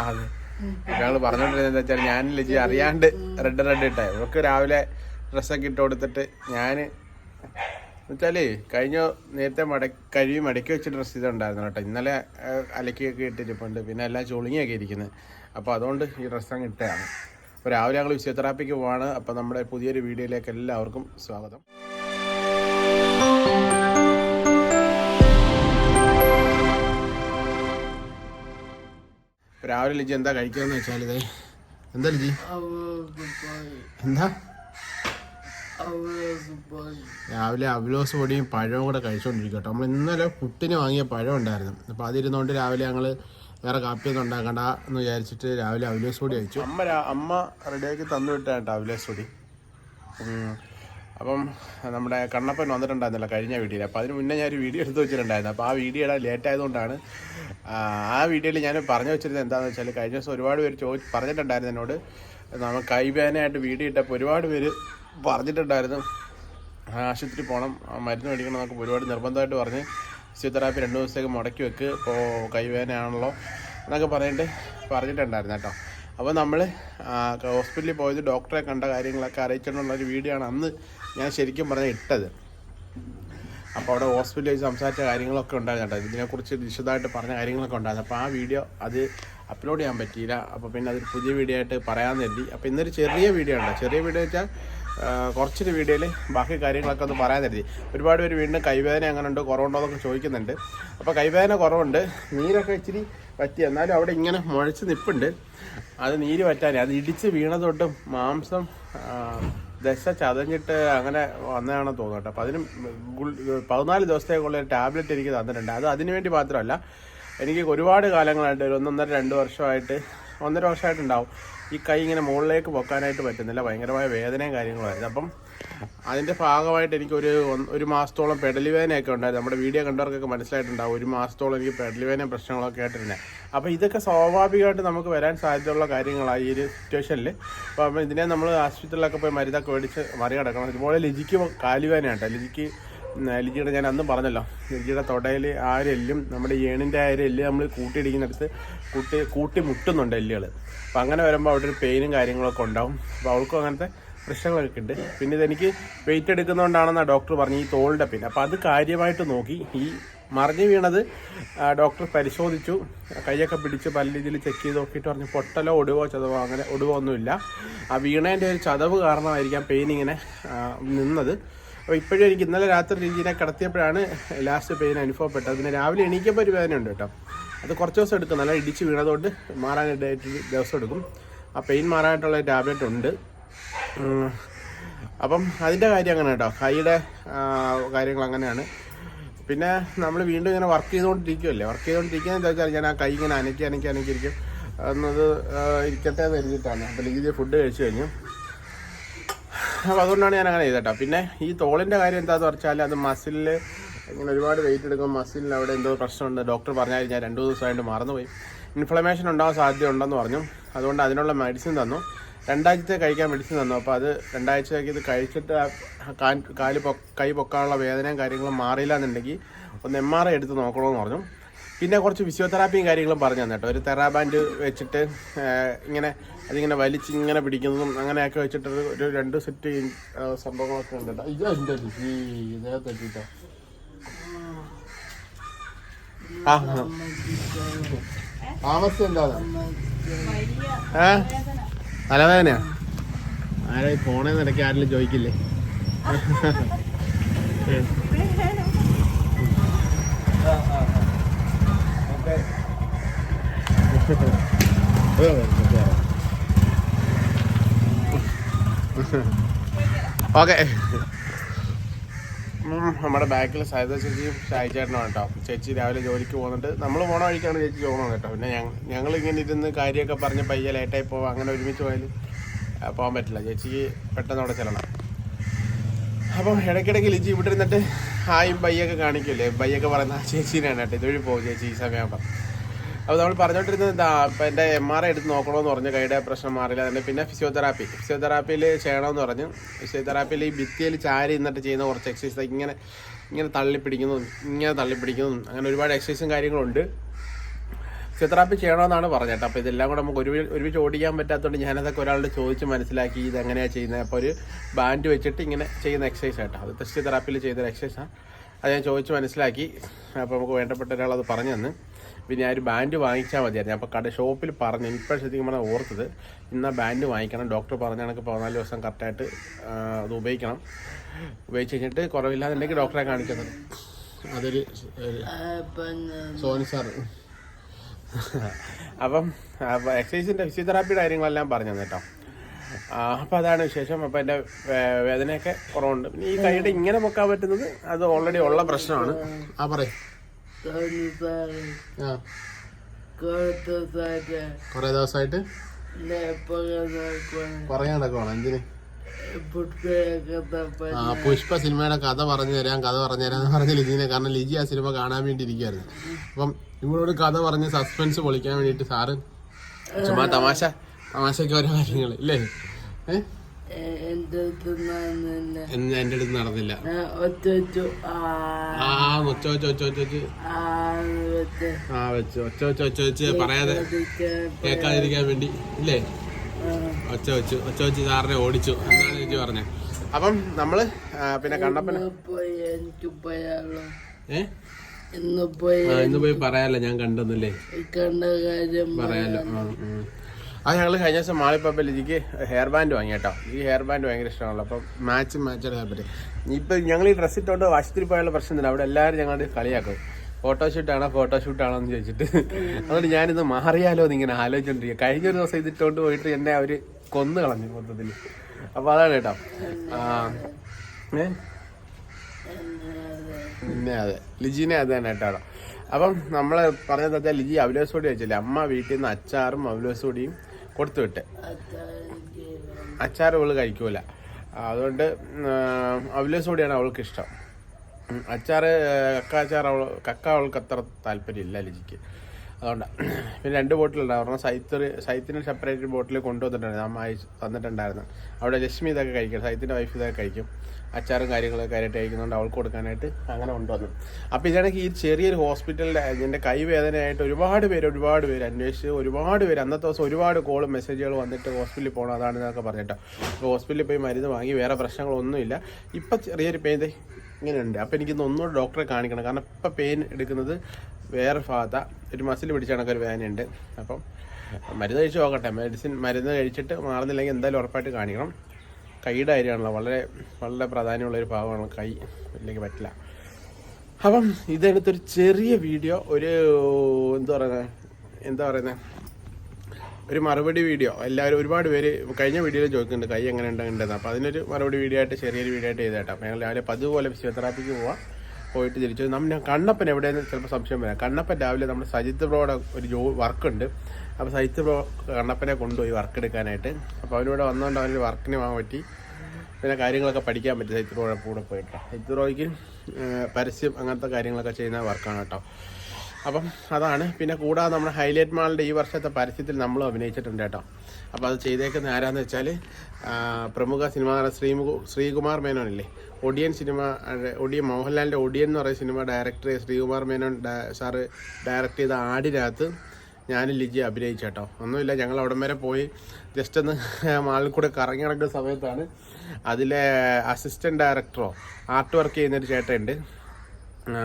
അതെ ഞങ്ങൾ പറഞ്ഞോണ്ടിരുന്നത് വെച്ചാൽ ഞാൻ ലജി അറിയാണ്ട് റെഡ് റെഡ് ഇട്ടേ. ഇവർക്ക് രാവിലെ ഡ്രസ്സൊക്കെ ഇട്ട് കൊടുത്തിട്ട് ഞാൻ എന്നുവെച്ചാലേ കഴിഞ്ഞ നേരത്തെ മട കഴുകി മടക്കി വെച്ച ഡ്രസ്സ് ഇതുണ്ടായിരുന്നു കേട്ടോ. ഇന്നലെ അലക്കിയൊക്കെ ഇട്ടിരിപ്പുണ്ട്. പിന്നെ എല്ലാം ചുളുങ്ങിയൊക്കെ ഇരിക്കുന്നത് അപ്പോൾ അതുകൊണ്ട് ഈ ഡ്രസ്സ് അങ്ങ് ഇട്ടതാണ്. അപ്പോൾ രാവിലെ ഞങ്ങൾ ഫിസിയോതെറാപ്പിക്ക് പോവാണ്. അപ്പോൾ നമ്മുടെ പുതിയൊരു വീഡിയോയിലേക്ക് എല്ലാവർക്കും സ്വാഗതം. രാവിലെ ലിജി എന്താ കഴിക്കാന്ന് വെച്ചാൽ ഇത് എന്താ ലിജി? എന്താ? രാവിലെ അവലോസ് പൊടിയും പഴവും കൂടെ കഴിച്ചുകൊണ്ടിരിക്കും കേട്ടോ. നമ്മൾ ഇന്നലെ പുട്ടിന് വാങ്ങിയ പഴം ഉണ്ടായിരുന്നു. അപ്പോൾ അതിരുന്നുകൊണ്ട് രാവിലെ ഞങ്ങൾ വേറെ കാപ്പിയൊന്നും ഉണ്ടാക്കണ്ട എന്ന് വിചാരിച്ചിട്ട് രാവിലെ അവലോസ് പൊടി കഴിച്ചു. അമ്മ അമ്മ റെഡിയാക്കി തന്നു വിട്ടാട്ടോ അവലോസ് പൊടി. അപ്പം നമ്മുടെ കണ്ണപ്പൻ വന്നിട്ടുണ്ടായിരുന്നില്ല കഴിഞ്ഞ വീഡിയോയിൽ. അപ്പോൾ അതിന് മുന്നേ ഞാൻ ഒരു വീഡിയോ എടുത്ത് വെച്ചിട്ടുണ്ടായിരുന്നു. അപ്പോൾ ആ വീഡിയോ ഇടാൻ ലേറ്റ് ആയതുകൊണ്ടാണ് ആ, വീഡിയോയിൽ ഞാൻ പറഞ്ഞു വെച്ചിരുന്നത് എന്താണെന്ന് വെച്ചാൽ കഴിഞ്ഞ ദിവസം ഒരുപാട് പേര് ചോദിച്ച് പറഞ്ഞിട്ടുണ്ടായിരുന്നു എന്നോട്. നമ്മൾ കൈവേനായിട്ട് വീഡിയോ ഇട്ടപ്പോൾ ഒരുപാട് പേര് പറഞ്ഞിട്ടുണ്ടായിരുന്നു. ആശുപത്രി പോകണം മരുന്ന് മേടിക്കണം എന്നൊക്കെ ഒരുപാട് നിർബന്ധമായിട്ട് പറഞ്ഞ് ഫിസിയോതെറാപ്പി രണ്ട് ദിവസത്തേക്ക് മുടക്കി വെക്ക്. ഇപ്പോൾ കൈവേദനയാണല്ലോ എന്നൊക്കെ പറഞ്ഞിട്ട് പറഞ്ഞിട്ടുണ്ടായിരുന്നു കേട്ടോ. അപ്പോൾ നമ്മൾ ഹോസ്പിറ്റലിൽ പോയത് ഡോക്ടറെ കണ്ട കാര്യങ്ങളൊക്കെ അറിയിച്ചുകൊണ്ടുള്ള ഒരു വീഡിയോ ആണ് അന്ന് ഞാൻ ശരിക്കും പറഞ്ഞാൽ ഇട്ടത്. അപ്പോൾ അവിടെ ഹോസ്പിറ്റലിൽ വെച്ച് സംസാരിച്ച കാര്യങ്ങളൊക്കെ ഉണ്ടായിരുന്നു ഇതിനെക്കുറിച്ച് വിശദമായിട്ട് പറഞ്ഞ കാര്യങ്ങളൊക്കെ ഉണ്ടായിരുന്നു. അപ്പോൾ ആ വീഡിയോ അത് അപ്ലോഡ് ചെയ്യാൻ പറ്റിയില്ല. അപ്പോൾ പിന്നെ അതൊരു പുതിയ വീഡിയോ ആയിട്ട് പറയാൻ കരുതി. അപ്പോൾ ഇന്നൊരു ചെറിയ വീഡിയോ ഉണ്ട്. ചെറിയ വീഡിയോ വെച്ചാൽ കുറച്ചൊരു വീഡിയോയിൽ ബാക്കി കാര്യങ്ങളൊക്കെ ഒന്ന് പറയാൻ കരുതി. ഒരുപാട് പേര് വീണ്ടും കൈവേദന അങ്ങനെ ഉണ്ട് കുറവുണ്ടോ എന്നൊക്കെ ചോദിക്കുന്നുണ്ട്. അപ്പോൾ കൈവേദന കുറവുണ്ട്. നീരൊക്കെ ഇച്ചിരി പറ്റി. എന്നാലും അവിടെ ഇങ്ങനെ മുഴച്ച് നിപ്പുണ്ട്. അത് നീര് പറ്റാനേ അത് ഇടിച്ച് വീണതൊട്ടും മാംസം ദശ ചതഞ്ഞിട്ട് അങ്ങനെ വന്നതാണെന്ന് തോന്നുന്നു കേട്ടോ. അപ്പം അതിന് പതിനാല് ദിവസത്തേക്കുള്ള ടാബ്ലറ്റ് എനിക്ക് തന്നിട്ടുണ്ട്. അത് അതിന് വേണ്ടി മാത്രമല്ല എനിക്ക് ഒരുപാട് കാലങ്ങളായിട്ട് ഒരു ഒന്നൊന്നര രണ്ട് വർഷമായിട്ട് ഒന്നര വർഷമായിട്ടുണ്ടാവും. ഈ കൈ ഇങ്ങനെ മുകളിലേക്ക് പൊക്കാനായിട്ട് പറ്റുന്നില്ല. ഭയങ്കരമായ വേദനയും കാര്യങ്ങളുമായിരുന്നു. അപ്പം അതിന്റെ ഭാഗമായിട്ട് എനിക്ക് ഒരു മാസത്തോളം പെടലി വേദനയൊക്കെ ഉണ്ടായിരുന്നു. നമ്മുടെ വീഡിയോ കണ്ടവർക്കൊക്കെ മനസ്സിലായിട്ടുണ്ടാവും. ഒരു മാസത്തോളം എനിക്ക് പെടലി വേദന പ്രശ്നങ്ങളൊക്കെ ആയിട്ടിരുന്നത് അപ്പോൾ ഇതൊക്കെ സ്വാഭാവികമായിട്ട് നമുക്ക് വരാൻ സാധ്യതയുള്ള കാര്യങ്ങളാണ് ഈ ഒരു സിറ്റുവേഷനിൽ അപ്പോൾ അപ്പം ഇതിനെ നമ്മൾ ആശുപത്രിയിലൊക്കെ പോയി മരുന്നൊക്കെ മേടിച്ച് മറികടക്കണം. ഇതുപോലെ ലിജിക്ക് കാലുവേദന കേട്ടോ. ലിജിക്ക് ലിജിയുടെ ഞാൻ അന്നും പറഞ്ഞല്ലോ. ലിജിയുടെ തൊടയിൽ ആ ഒരു എല്ലും നമ്മുടെ ഏണിന്റെ ആ ഒരു എല്ല് നമ്മൾ കൂട്ടിയിടിക്കുന്നിടത്ത് കൂട്ടി കൂട്ടി മുട്ടുന്നുണ്ട് എല്ലുകൾ അപ്പോൾ അങ്ങനെ വരുമ്പോൾ അവിടെ ഒരു പെയിനും കാര്യങ്ങളൊക്കെ ഉണ്ടാവും. അപ്പോൾ അവൾക്കും അങ്ങനത്തെ പ്രശ്നങ്ങളൊക്കെ ഉണ്ട്. പിന്നെ ഇതെനിക്ക് വെയിറ്റ് എടുക്കുന്നതുകൊണ്ടാണെന്നാണ് ഡോക്ടർ പറഞ്ഞു ഈ തോളിന്റെ പിന്നെ. അപ്പോൾ അത് കാര്യമായിട്ട് നോക്കി. ഈ മറിഞ്ഞു വീണത് ഡോക്ടർ പരിശോധിച്ചു. കൈയൊക്കെ പിടിച്ച് പല രീതിയിൽ ചെക്ക് ചെയ്ത് നോക്കിയിട്ട് പറഞ്ഞു പൊട്ടലോ ഒടുവോ ചതവോ അങ്ങനെ ഒടുവോ ഒന്നുമില്ല. ആ വീണേന്റെ ഒരു ചതവ് കാരണമായിരിക്കാം പെയിൻ ഇങ്ങനെ നിന്നത്. അപ്പോൾ ഇപ്പോഴും എനിക്ക് ഇന്നലെ രാത്രി രീതിയിലെ കിടത്തിയപ്പോഴാണ് ലാസ്റ്റ് പെയിൻ അനുഭവപ്പെട്ടത്. പിന്നെ രാവിലെ എണീക്കുമ്പോൾ ഒരു വേദന ഉണ്ട് കേട്ടോ. അത് കുറച്ച് ദിവസം എടുക്കും. നല്ല ഇടിച്ച് വീണതുകൊണ്ട് മാറാനായിട്ട് ദിവസം എടുക്കും. ആ പെയിൻ മാറാനായിട്ടുള്ള ടാബ്ലറ്റ് ഉണ്ട്. അപ്പം അതിന്റെ കാര്യം അങ്ങനെ കേട്ടോ. കൈയുടെ കാര്യങ്ങൾ അങ്ങനെയാണ്. പിന്നെ നമ്മൾ വീണ്ടും ഇങ്ങനെ വർക്ക് ചെയ്തുകൊണ്ടിരിക്കുമല്ലേ വർക്ക് ചെയ്തുകൊണ്ടിരിക്കുക എന്താ വെച്ചാൽ ഞാൻ ആ കൈ ഇങ്ങനെ അനക്കി അനക്കി അനക്കിയിരിക്കും എന്നത് ഇരിക്കട്ടെ എന്ന് കരുതിയിട്ടാണ്. അപ്പോൾ ലീതി ഫുഡ് കഴിച്ചു കഴിഞ്ഞു. അപ്പോൾ അതുകൊണ്ടാണ് ഞാൻ അങ്ങനെ ചെയ്തേട്ടോ. പിന്നെ ഈ തോളിന്റെ കാര്യം എന്താണെന്ന് പറഞ്ഞാൽ അത് മസിലിൽ ഇങ്ങനെ ഒരുപാട് വെയിറ്റ് എടുക്കും മസിലിൽ അവിടെ എന്തോ പ്രശ്നമുണ്ട്. ഡോക്ടർ പറഞ്ഞാൽ ഞാൻ രണ്ട് ദിവസമായിട്ട് മറന്നുപോയി. ഇൻഫ്ലമേഷൻ ഉണ്ടാകാൻ സാധ്യത ഉണ്ടെന്ന് പറഞ്ഞു. അതുകൊണ്ട് അതിനുള്ള മെഡിസിൻ തന്നു. രണ്ടാഴ്ചത്തെ കഴിക്കാൻ മെഡിസിൻ തന്നു. അപ്പോൾ അത് രണ്ടാഴ്ചത്തേക്ക് ഇത് കഴിച്ചിട്ട് കാൽ പൊ കൈ പൊക്കാനുള്ള വേദനയും കാര്യങ്ങളും മാറിയില്ല എന്നുണ്ടെങ്കിൽ ഒന്ന് എം ആർ ഐ എടുത്ത് നോക്കണമെന്ന് പറഞ്ഞു. പിന്നെ കുറച്ച് ഫിസിയോതെറാപ്പിയും കാര്യങ്ങളും പറഞ്ഞു തന്നെ കേട്ടോ. ഒരു തെറാബാൻഡ് വെച്ചിട്ട് ഇങ്ങനെ അതിങ്ങനെ വലിച്ചിങ്ങനെ പിടിക്കുന്നതും അങ്ങനെയൊക്കെ വെച്ചിട്ട് ഒരു- രണ്ട് സെറ്റ് സംഭവങ്ങളൊക്കെ ഉണ്ട് കേട്ടോ ഇത് എന്റെ ഇദ്ദേഹത്തെ ആ. താമസം എന്താ? ഏ? തലവേദനയാ? ആരാ ഈ ആരെങ്കിലും ചോദിക്കില്ലേ? ഓക്കെ നമ്മുടെ ബാക്കിൽ സൈത ചേച്ചിയും ഷായി ചേട്ടനും കേട്ടോ. ചേച്ചി രാവിലെ ജോലിക്ക് പോകുന്നുണ്ട്. നമ്മൾ പോണ വഴിക്കാണ് ചേച്ചി പോകുന്നത് കേട്ടോ. പിന്നെ ഞങ്ങൾ ഇങ്ങനെ ഇരുന്ന് കാര്യമൊക്കെ പറഞ്ഞ് പയ്യെ ലേറ്റായി പോവാം അങ്ങനെ ഒരുമിച്ച് പോയാൽ പോകാൻ പറ്റില്ല. ചേച്ചിക്ക് പെട്ടെന്ന് അവിടെ ചെല്ലണം. അപ്പം ഇടയ്ക്കിടയ്ക്ക് ലിജി ഇവിടെ ഇരുന്നിട്ട് ഹായും ബയ്യൊക്കെ കാണിക്കില്ലേ? ബയ്യൊക്കെ പറയുന്ന ചേച്ചീനാണ് കേട്ടോ. ഇതുവഴി പോകും ചേച്ചി ഈ സമയം സമയമാകുമ്പോൾ അപ്പോൾ നമ്മൾ പറഞ്ഞുകൊണ്ടിരുന്നത് എന്താ ഇപ്പം എന്റെ എം ആർ എടുത്ത് നോക്കണമെന്ന് പറഞ്ഞു കൈയുടെ പ്രശ്നം മാറില്ല തന്നെ പിന്നെ ഫിസിയോതെറാപ്പി ഫിസിയോതെറാപ്പിയിൽ ചെയ്യണമെന്ന് പറഞ്ഞു. ഫിസിയോതെറാപ്പിയിൽ ഈ ഭിത്തിയിൽ ചാരി നിന്നിട്ട് ചെയ്യുന്ന കുറച്ച് എക്സസൈസ് ഇങ്ങനെ ഇങ്ങനെ തള്ളിപ്പിടിക്കുന്നതും ഇങ്ങനെ തള്ളിപ്പിടിക്കുന്നതും അങ്ങനെ ഒരുപാട് എക്സസൈസും കാര്യങ്ങളുണ്ട്. ഫിസിയോതെറാപ്പി ചെയ്യണമെന്നാണ് പറഞ്ഞത് അപ്പോൾ ഇതെല്ലാം കൂടെ നമുക്ക് ഒരു ഒരുമിച്ച് ഓടിക്കാൻ പറ്റാത്തതുകൊണ്ട് ഞാനതൊക്കെ ഒരാളോട് ചോദിച്ച് മനസ്സിലാക്കി ഇത് എങ്ങനെയാണ് ചെയ്യുന്നത്. അപ്പോൾ ഒരു ബാൻഡ് വെച്ചിട്ട് ഇങ്ങനെ ചെയ്യുന്ന എക്സസൈസ് ആയിട്ടോ അത് ഫിസിയോതെറാപ്പിയിൽ ചെയ്തൊരു എക്സസൈസാണ് അത് ഞാൻ ചോദിച്ച് മനസ്സിലാക്കി. അപ്പോൾ നമുക്ക് വേണ്ടപ്പെട്ട ഒരാൾ അത് പറഞ്ഞു തന്ന്. പിന്നെ ആ ഒരു ബാൻഡ് വാങ്ങിച്ചാൽ മതിയായിരുന്നു. അപ്പോൾ കട ഷോപ്പിൽ പറഞ്ഞു. ഇപ്പോൾ ശരിക്കും പറഞ്ഞാൽ ഓർത്തത്. ഇന്ന് ബാൻഡ് വാങ്ങിക്കണം. ഡോക്ടർ പറഞ്ഞ കണക്ക് പതിനാല് ദിവസം കറക്റ്റായിട്ട് അത് ഉപയോഗിക്കണം. ഉപയോഗിച്ച് കഴിഞ്ഞിട്ട് കുറവില്ലാന്നുണ്ടെങ്കിൽ ഡോക്ടറെ കാണിക്കുന്നത് അതൊരു സോനി സാർ അപ്പം എക്സസൈസിന്റെ ഫിസിയോതെറാപ്പിയുടെ കാര്യങ്ങളെല്ലാം പറഞ്ഞു തന്നെ കേട്ടോ. അപ്പം അതാണ് വിശേഷം. അപ്പം എന്റെ വേ- വേദനയൊക്കെ കുറവുണ്ട്. പിന്നെ ഈ കൈയുടെ ഇങ്ങനെ പൊക്കാൻ പറ്റുന്നത് അത് ഓൾറെഡി ഉള്ള പ്രശ്നമാണ്. ആ പറയും. കുറേ ദിവസമായിട്ട്? പറയാൻ നടക്കുവാണ് എന്തിന്? ആ പുഷ്പ സിനിമയുടെ കഥ പറഞ്ഞു തരാം. കഥ പറഞ്ഞു തരാം എന്ന് പറഞ്ഞ ലിജിനെ. കാരണം ലിജി ആ സിനിമ കാണാൻ വേണ്ടി ഇരിക്കുകയായിരുന്നു അപ്പം ഇവളോട് കഥ പറഞ്ഞ് സസ്പെൻസ് പൊളിക്കാൻ വേണ്ടിയിട്ട് സാറ് ചുമ്മാ തമാശ. തമാശയ്ക്ക് ഓരോ കാര്യങ്ങൾ ഇല്ലേ ഏഹ് എന്റെ അടുത്ത് നടന്നില്ല ഒറ്റ ആ. ആ ഒച്ച ഒച്ച ഒച്ച ഒച്ച ഒച്ച. ആന്ന് വെച്ച്. ആ വെച്ച്. ഒച്ച ഒച്ച ഒച്ച വെച്ച് പറയാതെ കേൾക്കാതിരിക്കാൻ വേണ്ടി ഇല്ലേ? ഒച്ച വെച്ചു ഒച്ച വെച്ച് സാറിനെ ഓടിച്ചു. എന്നാണ് ചേച്ചി പറഞ്ഞത്. അപ്പം നമ്മൾ പിന്നെ കണ്ടപ്പന ഇന്ന് പോയി എനിക്ക് പോയാലോ ഏ? ഇന്ന് പോയി ആ ഇന്ന് പോയി പറയാലോ ഞാൻ കണ്ടെന്നല്ലേ? കണ്ട കാര്യം പറയാലോ. ആ ഞങ്ങൾ കഴിഞ്ഞ ദിവസം മാളിപ്പപ്പ എനിക്ക് ഹെയർ ബാൻഡ് വാങ്ങി കേട്ടോ ഈ ഹെയർ ബാൻഡ് ഭയങ്കര ഇഷ്ടമാണല്ലോ. അപ്പം മാച്ച് മാച്ചാണ് പറ്റും ഇപ്പം ഞങ്ങൾ ഈ ഡ്രസ്സ് ഇട്ടുകൊണ്ട് വശത്തിൽ പോയുള്ള പ്രശ്നം തന്നെ അവിടെ എല്ലാവരും ഞങ്ങളുടെ കളിയാക്കും. ഫോട്ടോഷൂട്ടാണോ ഫോട്ടോഷൂട്ടാണോ എന്ന് ചോദിച്ചിട്ട്. അതുകൊണ്ട് ഞാനിത് മാറിയാലോ എന്ന് ഇങ്ങനെ ആലോചിച്ചോണ്ടിരിക്കുക കഴിഞ്ഞ ഒരു ദിവസം ഇതിട്ടുകൊണ്ട് പോയിട്ട് എന്നെ അവർ കൊന്നു കളഞ്ഞു മൊത്തത്തിൽ അപ്പോൾ അതാണ് കേട്ടോ. പിന്നെ അതെ. ലിജിനെ അത് തന്നെ കേട്ടോ അപ്പം നമ്മൾ പറഞ്ഞതെന്ന് വെച്ചാൽ ലിജി അവലോസ് പൊടി വെച്ചില്ലേ? അമ്മ വീട്ടിൽ നിന്ന് അച്ചാറും അവലോസ് പൊടിയും കൊടുത്തു വിട്ട് അച്ചാർ അവൾ കഴിക്കൂല. അതുകൊണ്ട് അവലോസ് സോഡിയാണ് അവൾക്ക് ഇഷ്ടം. അച്ചാർ കക്ക അച്ചാർ അവൾ കക്ക അവൾക്ക് അത്ര താല്പര്യമില്ല ലിജിക്ക്. അതുകൊണ്ട് പിന്നെ രണ്ട് ബോട്ടിലുണ്ടാവും പറഞ്ഞാൽ സൈത്ത് സൈത്തിന് സെപ്പറേറ്റ് ബോട്ടിൽ കൊണ്ടുവന്നിട്ടുണ്ടായിരുന്നു അമ്മ തന്നിട്ടുണ്ടായിരുന്നു. അവിടെ ലക്ഷ്മി ഇതൊക്കെ കഴിക്കും. സൈത്തിന്റെ വൈഫ് ഇതൊക്കെ കഴിക്കും. അച്ചാറും കാര്യങ്ങളൊക്കെ ആയിട്ട് അയക്കുന്നുണ്ട് അവൾക്ക് കൊടുക്കാനായിട്ട് അങ്ങനെ കൊണ്ടുവന്നു. അപ്പോൾ ഇതാണെങ്കിൽ ഈ ചെറിയൊരു ഹോസ്പിറ്റലിന്റെ എന്റെ കൈവേദനയായിട്ട് ഒരുപാട് പേര് ഒരുപാട് പേര് അന്വേഷിച്ച് ഒരുപാട് പേര് അന്നത്തെ ദിവസം ഒരുപാട് കോളും മെസ്സേജുകൾ വന്നിട്ട് ഹോസ്പിറ്റലിൽ പോകണം അതാണ് എന്നൊക്കെ പറഞ്ഞിട്ടോ. ഹോസ്പിറ്റലിൽ പോയി മരുന്ന് വാങ്ങി വേറെ പ്രശ്നങ്ങളൊന്നുമില്ല. ഇപ്പം ചെറിയൊരു പെയിൻ ഇങ്ങനെയുണ്ട്. അപ്പോൾ എനിക്കിന്ന് ഒന്നുകൂടെ ഡോക്ടറെ കാണിക്കണം. കാരണം ഇപ്പം പെയിൻ എടുക്കുന്നത് വേറെ ഭാഗത്ത. ഒരു മസിൽ പിടിച്ച കണക്കൊരു വേദനയുണ്ട് അപ്പം മരുന്ന് കഴിച്ച് നോക്കട്ടെ മെഡിസിൻ മരുന്ന് കഴിച്ചിട്ട് മാറുന്നില്ലെങ്കിൽ എന്തായാലും ഉറപ്പായിട്ട് കാണിക്കണം. കൈയുടെ കാര്യമാണല്ലോ. വളരെ വളരെ പ്രാധാന്യമുള്ള ഒരു ഭാഗമാണ് കൈ. ഇല്ലെങ്കിൽ പറ്റില്ല. അപ്പം ഇതെടുത്തൊരു ചെറിയ വീഡിയോ ഒരു എന്താ പറയുന്നത് എന്താ പറയുന്നത് ഒരു മറുപടി വീഡിയോ. എല്ലാവരും ഒരുപാട് പേര് കഴിഞ്ഞ വീഡിയോയിൽ ചോദിക്കുന്നുണ്ട് കൈ എങ്ങനെ ഉണ്ടെന്ന് അപ്പോൾ അതിനൊരു മറുപടി വീഡിയോ ആയിട്ട് ചെറിയൊരു വീഡിയോ ആയിട്ട് ചെയ്തേട്ടാ. അപ്പോൾ ഞങ്ങൾ രാവിലെ പതുപോലെ ഫിസിയോതെറാപ്പിക്ക് പോവാം. പോയിട്ട് തിരിച്ചു നമ്മൾ കണ്ണപ്പൻ എവിടെയെന്ന് ചിലപ്പോൾ സംശയം വരാം. കണ്ണപ്പൻ രാവിലെ നമ്മുടെ സജിത് ബ്രോയുടെ ഒരു ജോ വർക്കുണ്ട് അപ്പോൾ സജിത്ത് ബ്രോ കണ്ണപ്പനെ കൊണ്ടുപോയി വർക്ക് എടുക്കാനായിട്ട്. അപ്പോൾ അവരിവിടെ വന്നുകൊണ്ട് അവനൊരു വർക്കിന് പോകാൻ പറ്റി. പിന്നെ കാര്യങ്ങളൊക്കെ പഠിക്കാൻ പറ്റി. സജിത്ത് ബ്രോയുടെ കൂടെ പോയിട്ട്. സജിത്ത് ബ്രോയ്ക്ക് പരസ്യം അങ്ങനത്തെ കാര്യങ്ങളൊക്കെ ചെയ്യുന്ന വർക്കാണ് കേട്ടോ. അപ്പം അതാണ്. പിന്നെ കൂടാതെ നമ്മുടെ ഹൈലൈറ്റ് മാളിന്റെ ഈ വർഷത്തെ പരസ്യത്തിൽ നമ്മൾ അഭിനയിച്ചിട്ടുണ്ട് കേട്ടോ. അപ്പോൾ അത് ചെയ്തേക്കുന്ന ആരാന്ന് വെച്ചാൽ പ്രമുഖ സിനിമാ നടൻ ശ്രീമുഖ ശ്രീകുമാർ മേനോനില്ലേ? ഒടിയൻ സിനിമ ഒടിയൻ മോഹൻലാലിന്റെ ഒടിയൻ എന്ന് പറയുന്ന cinema director Sreekumar Menon sir direct ചെയ്ത ആടിനകത്ത് ഞാനും ലിജി അഭിനയിച്ചു കേട്ടോ ഒന്നുമില്ല ഞങ്ങൾ അവിടം വരെ പോയി. ജസ്റ്റ് ഒന്ന് മാളിൽ കൂടെ കറങ്ങി നടക്കുന്ന സമയത്താണ് അതിലെ അസിസ്റ്റന്റ് ഡയറക്ടറോ ആർട്ട് വർക്ക് ചെയ്യുന്നൊരു ചേട്ടനുണ്ട്. ചേട്ടന്റെ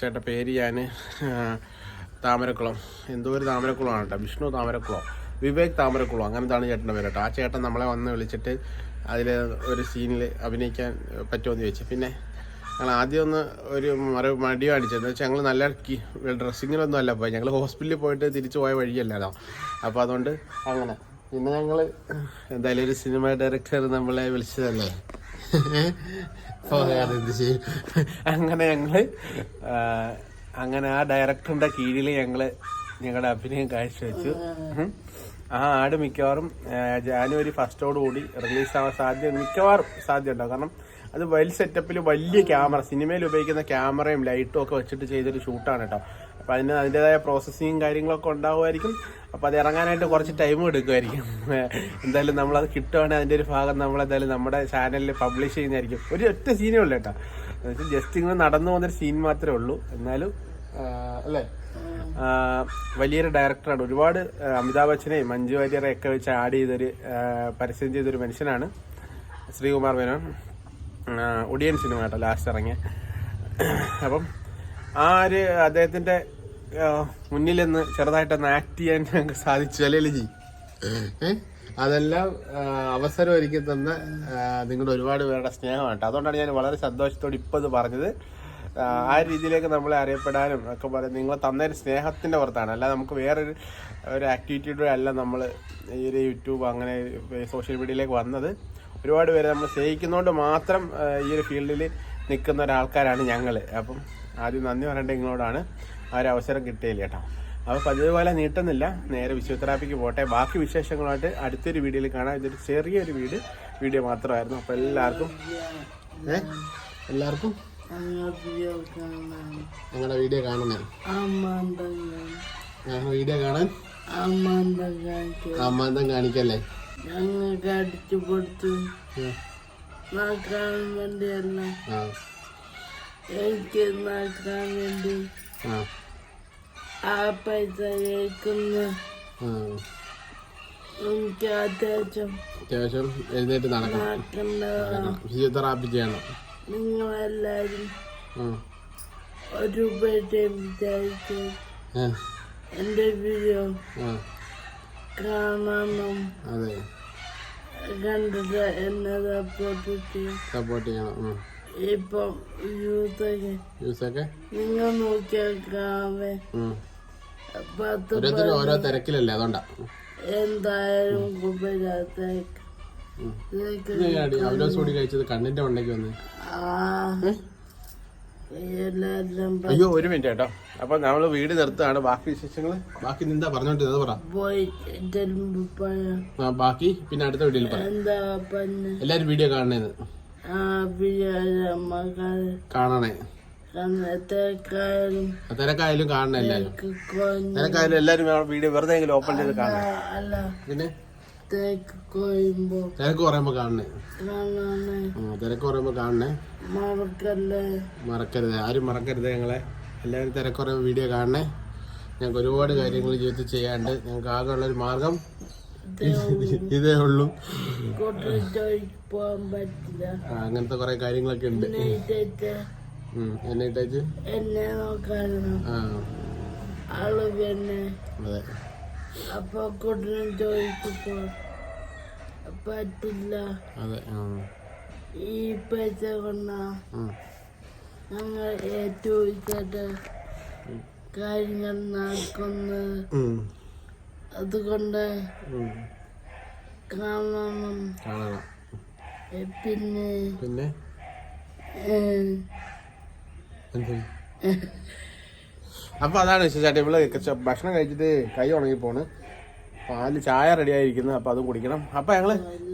ചേട്ടാ പേര് ഞാൻ താമരക്കുളം. എന്തോ ഒരു താമരക്കുളമാണ് കേട്ടോ. വിഷ്ണു താമരക്കുളം. വിവേക് താമരക്കുളം. അങ്ങനത്താണ് ചേട്ടന്റെ പേര് കേട്ടോ. ആ ചേട്ടൻ നമ്മളെ വന്ന് വിളിച്ചിട്ട് അതിൽ ഒരു സീനിൽ അഭിനയിക്കാൻ പറ്റുമെന്ന് ചോദിച്ചു. പിന്നെ ഞങ്ങൾ ആദ്യം ഒന്ന് ഒരു മറു മടി കാണിച്ചത് എന്ന് വെച്ചാൽ ഞങ്ങൾ നല്ല ഡ്രസ്സിങ്ങിലൊന്നും അല്ല പോയി. ഞങ്ങൾ ഹോസ്പിറ്റലിൽ പോയിട്ട് തിരിച്ചു പോയ വഴിയല്ലല്ലോ. അപ്പോൾ അതുകൊണ്ട് അങ്ങനെ. പിന്നെ ഞങ്ങൾ എന്തായാലും ഒരു സിനിമ ഡയറക്ടർ നമ്മളെ വിളിച്ചതല്ലേ? അങ്ങനെ ഞങ്ങൾ അങ്ങനെ ആ ഡയറക്ടറിന്റെ കീഴിൽ ഞങ്ങൾ ഞങ്ങളുടെ അഭിനയം കാഴ്ചവെച്ചു. ആ ആട് മിക്കവാറും ജാനുവരി ഫസ്റ്റോട് കൂടി റിലീസ് ആവാൻ സാധ്യത മിക്കവാറും സാധ്യത ഉണ്ടാവും കാരണം അത് വലിയ സെറ്റപ്പിൽ വലിയ ക്യാമറ സിനിമയിൽ ഉപയോഗിക്കുന്ന ക്യാമറയും ലൈറ്റും ഒക്കെ വെച്ചിട്ട് ചെയ്തൊരു ഷൂട്ടാണ് കേട്ടോ അപ്പം അതിന് അതിന്റെതായ പ്രോസസ്സിങ്ങും കാര്യങ്ങളൊക്കെ ഉണ്ടാവുമായിരിക്കും. അപ്പോൾ അത് ഇറങ്ങാനായിട്ട് കുറച്ച് ടൈം എടുക്കുമായിരിക്കും. എന്തായാലും നമ്മളത് കിട്ടുവാണെങ്കിൽ അതിന്റെ ഒരു ഭാഗം നമ്മളെന്തായാലും നമ്മുടെ ചാനലിൽ പബ്ലിഷ് ചെയ്യുന്നതായിരിക്കും. ഒരു ഒറ്റ സീനേ ഉള്ളൂ കേട്ടോ ജസ്റ്റ് ഇങ്ങനെ നടന്നു പോകുന്നൊരു സീൻ മാത്രമേ ഉള്ളൂ. എന്നാലും അല്ലേ? വലിയൊരു ഡയറക്ടറാണ് ഒരുപാട് അമിതാഭ് ബച്ചനെയും മഞ്ജു വാര്യറെ ഒക്കെ വെച്ച് ആഡ് ചെയ്തൊരു പരസ്യം ചെയ്തൊരു മനുഷ്യനാണ് ശ്രീകുമാർ മേനോൻ. ഒടിയൻ സിനിമ കേട്ടോ ലാസ്റ്റ് ഇറങ്ങിയ. അപ്പം ആ ഒരു അദ്ദേഹത്തിന്റെ മുന്നിൽ നിന്ന് ചെറുതായിട്ടൊന്ന് ആക്ട് ചെയ്യാൻ ഞങ്ങൾക്ക് സാധിച്ചു. അല്ലേ ജി അതെല്ലാം അവസരം ഒരുക്കി തന്ന നിങ്ങളുടെ ഒരുപാട് പേരുടെ സ്നേഹമാണ് അതുകൊണ്ടാണ് ഞാൻ വളരെ സന്തോഷത്തോടെ ഇപ്പോൾ ഇത് പറഞ്ഞത്. ആ, രീതിയിലേക്ക് നമ്മളെ അറിയപ്പെടാനും ഒക്കെ പറയും. നിങ്ങൾ തന്നൊരു സ്നേഹത്തിന്റെ പുറത്താണ്. അല്ല നമുക്ക് വേറൊരു ഒരു ആക്ടിവിറ്റിയുടെ അല്ല നമ്മൾ ഈ ഒരു യൂട്യൂബ് അങ്ങനെ സോഷ്യൽ മീഡിയയിലേക്ക് വന്നത്. ഒരുപാട് പേര് നമ്മൾ സ്നേഹിക്കുന്നതുകൊണ്ട് മാത്രം ഈ ഒരു ഫീൽഡിൽ നിൽക്കുന്ന ഒരാൾക്കാരാണ് ഞങ്ങൾ അപ്പം ആദ്യം നന്ദി പറയേണ്ടത് നിങ്ങളോടാണ്. ആ ഒരു അവസരം കിട്ടിയില്ല കേട്ടോ. അപ്പോൾ പതിവ് പോലെ നീട്ടുന്നില്ല. നേരെ ഫിസിയോതെറാപ്പിക്ക് പോട്ടെ. ബാക്കി വിശേഷങ്ങളുമായിട്ട് അടുത്തൊരു വീഡിയോയിൽ കാണാം. ഇതൊരു ചെറിയൊരു വീട്. വീഡിയോ മാത്രമായിരുന്നു. അപ്പോൾ എല്ലാവർക്കും എല്ലാവർക്കും ഞങ്ങളുടെ വീഡിയോ കാണുന്നേ? ഞങ്ങളുടെ വീഡിയോ കാണാൻ? അമ്മാന്തം കാണിക്കല്ലേ? ഞങ്ങൾക്ക് അടിച്ചു കൊടുത്തു. വേണ്ടിയല്ല എനിക്ക് നടക്കാൻ വേണ്ടി. ആ. പൈസ കേൾക്കുന്ന എനിക്ക് അത്യാവശ്യം അത്യാവശ്യം എഴുന്നേറ്റ് നടക്കണം. ഫിസിയോതെറാപ്പി ചെയ്യണം. നിങ്ങളെല്ലാവരും ആ. ഒരു പേരെ വിചാരിച്ച് എന്റെ വീഡിയോ കാണണം. അതെ. കണ്ടിട്ട് എന്നെ സപ്പോർട്ട് ചെയ്യും സപ്പോർട്ട് ചെയ്യണം. ഇപ്പം നിങ്ങൾ നോക്കിയാൽ പത്ത് ഓരോ തിരക്കിലല്ലേ അതുകൊണ്ടാ. എന്തായാലും കുപ്പിനകത്തേക്ക് കഴിച്ചത് കണ്ണിന്റെ ഉണ്ടെങ്കിൽ വന്ന്. അയ്യോ ഒരു മിനിറ്റ് കേട്ടോ അപ്പൊ നമ്മൾ വീട് നിർത്തുകയാണ്. ബാക്കി വിശേഷങ്ങൾ? ബാക്കി നിന്താ പറഞ്ഞോട്ട് പറ. പോയി പറയാം ബാക്കി പിന്നെ അടുത്ത വീഡിയോയിൽ പറയാം. എല്ലാരും വീഡിയോ കാണണേന്ന്. കാണണേ. തിരക്കായാലും കാണണേ എല്ലാരും. തിരക്കായാലും എല്ലാരും വീഡിയോ വെറുതെ ഓപ്പൺ ചെയ്ത് കാണണം. അല്ല. പിന്നെ? തിരക്ക് പറയുമ്പോ കാണണേ. തിരക്ക് പറയുമ്പോ കാണണേ. മറക്കരുത്. ആരും മറക്കരുത് ഞങ്ങളെ. എല്ലാവരും തിരക്ക് പറയുമ്പോ വീഡിയോ കാണണേ. ഞങ്ങൾക്ക് ഒരുപാട് കാര്യങ്ങൾ ജീവിതത്തിൽ ചെയ്യാണ്ട് ഞങ്ങൾക്ക് ആകെ ഉള്ള ഒരു മാർഗം ഇതേ ഉള്ളൂ. അങ്ങനത്തെ കുറെ കാര്യങ്ങളൊക്കെ ഉണ്ട്. എന്നെ ഇട്ടേച്ച് എന്നെ നോക്കാനും അതെ. അപ്പൊ കൂട്ടിനെ ചോദിച്ചപ്പോ പറ്റില്ല അതെ ഈ പൈസ കൊണ്ട. ഞങ്ങൾ ഏറ്റവും കാര്യങ്ങൾ നടക്കുന്നത്. അതുകൊണ്ട്. കാണണം. പിന്നെ പിന്നെ? ഏ, എന്ത് അപ്പൊ അതാണ് വിശേഷായിട്ട് ഇവൾ ഭക്ഷണം കഴിച്ചിട്ട് കൈ ഉണങ്ങി പോണ്. പാൽ ചായ റെഡി ആയിരിക്കുന്നു അപ്പൊ അത് കുടിക്കണം. അപ്പോൾ ഞങ്ങൾ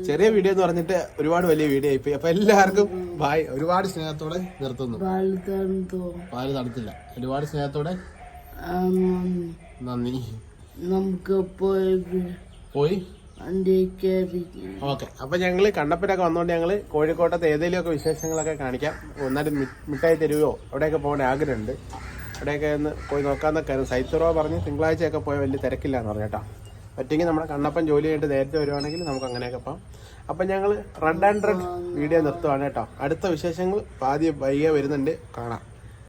ചെറിയ വീഡിയോ എന്ന് പറഞ്ഞിട്ട് ഒരുപാട് വലിയ വീഡിയോ ആയിപ്പോയി അപ്പോൾ എല്ലാവർക്കും ബായ് ഒരുപാട് സ്നേഹത്തോടെ നിർത്തുന്നു. പാൽ നടത്തില്ല തണുത്തില്ല. ഒരുപാട് സ്നേഹത്തോടെ നന്ദി. നമുക്ക് പോയി ഓക്കെ. അപ്പൊ ഞങ്ങൾ കണ്ണപ്പനൊക്കെ വന്നോണ്ട് ഞങ്ങൾ കോഴിക്കോട്ടത്തെ ഏതെങ്കിലുമൊക്കെ വിശേഷങ്ങളൊക്കെ കാണിക്കാം. ഒന്നാലും മി- മിഠായി തരുവോ? അവിടെയൊക്കെ പോകാൻ ആഗ്രഹമുണ്ട്. അവിടെയൊക്കെ ഒന്ന് പോയി നോക്കാമെന്നൊക്കെയായിരുന്നു സൈത്തുറോ പറഞ്ഞ് തിങ്കളാഴ്ചയൊക്കെ പോയ വലിയ തിരക്കില്ലാന്ന് പറഞ്ഞു കേട്ടോ. പറ്റെങ്കിൽ നമ്മുടെ കണ്ണപ്പൻ ജോലി ചെയ്തിട്ട് നേരത്തെ വരുവാണെങ്കിൽ നമുക്ക് അങ്ങനെയൊക്കെ പോകാം. അപ്പം ഞങ്ങൾ റെഡ് ആൻഡ് റെഡ് വീഡിയോ നിർത്തുവാണ് കേട്ടോ. അടുത്ത വിശേഷങ്ങൾ പാതി വൈകിയ വരുന്നുണ്ട്. കാണാം.